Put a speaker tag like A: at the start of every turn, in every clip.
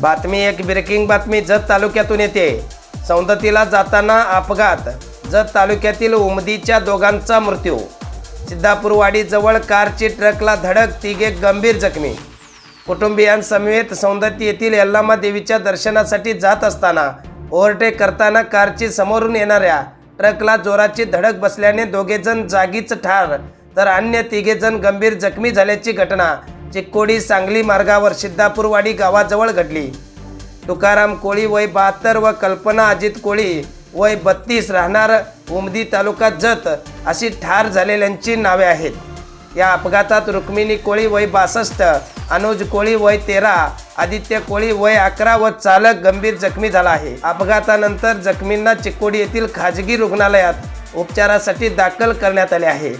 A: बातमी एक ब्रेकिंग बातमी जत तालुक्यातून येते. सौंदतीला जाताना अपघात जत तालुक्यातील उमदीच्या दोघांचा मृत्यू. सिद्धापूरवाडीजवळ कारची ट्रकला धडक तिघे गंभीर जखमी. कुटुंबियांसमवेत सौंदती येथील यल्लामा देवीच्या दर्शनासाठी जात असताना ओव्हरटेक करताना कारची समोरून येणाऱ्या ट्रकला जोराची धडक बसल्याने दोघेजण जागीच ठार तर अन्य तिघेजण गंभीर जखमी झाल्याची घटना चिक्कोडी सांगली मार्गावर सिद्धापूरवाडी गावाजवळ घडली. तुकाराम कोळी वय बहात्तर व कल्पना अजित कोळी वय बत्तीस राहणार उमदी तालुका जत अशी ठार झालेल्यांची नावे आहेत. या अपघातात रुक्मिणी कोळी वय बासष्ट अनुज कोळी वय तेरा आदित्य कोळी वय अकरा व चालक गंभीर जखमी झाला आहे. अपघातानंतर जखमींना चिक्कोडी येथील खाजगी रुग्णालयात उपचारासाठी दाखल करण्यात आले आहे.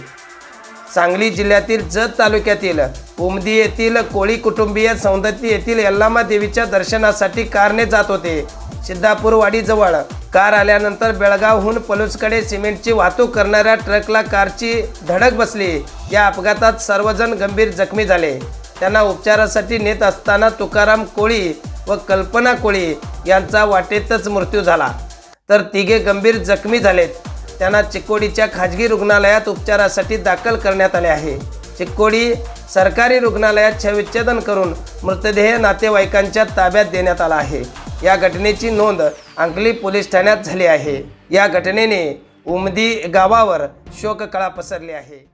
A: सांगली जिल्ह्यातील जत तालुक्यातील उमदी येथील कोळी कुटुंबीय सौंदती येथील यल्लामा देवीच्या दर्शनासाठी कारने जात होते. सिद्धापूरवाडीजवळ कार आल्यानंतर बेळगावहून पलूसकडे सिमेंटची वाहतूक करणाऱ्या ट्रकला कारची धडक बसली. या अपघातात सर्वजण गंभीर जखमी झाले. त्यांना उपचारासाठी नेत असताना तुकाराम कोळी व कल्पना कोळी यांचा वाटेतच मृत्यू झाला. तर तिघे गंभीर जखमी झालेत. त्यांना चिक्कोडीच्या खाजगी रुग्णालयात उपचारासाठी दाखल करण्यात आले आहे. चिक्कोडी सरकारी रुग्णालयात शवविच्छेदन करून मृतदेह नातेवाईकांच्या ताब्यात देण्यात आला आहे. या घटनेची नोंद अंकली पोलीस ठाण्यात झाली आहे. या घटनेने उमदी गावावर शोककळा पसरली आहे.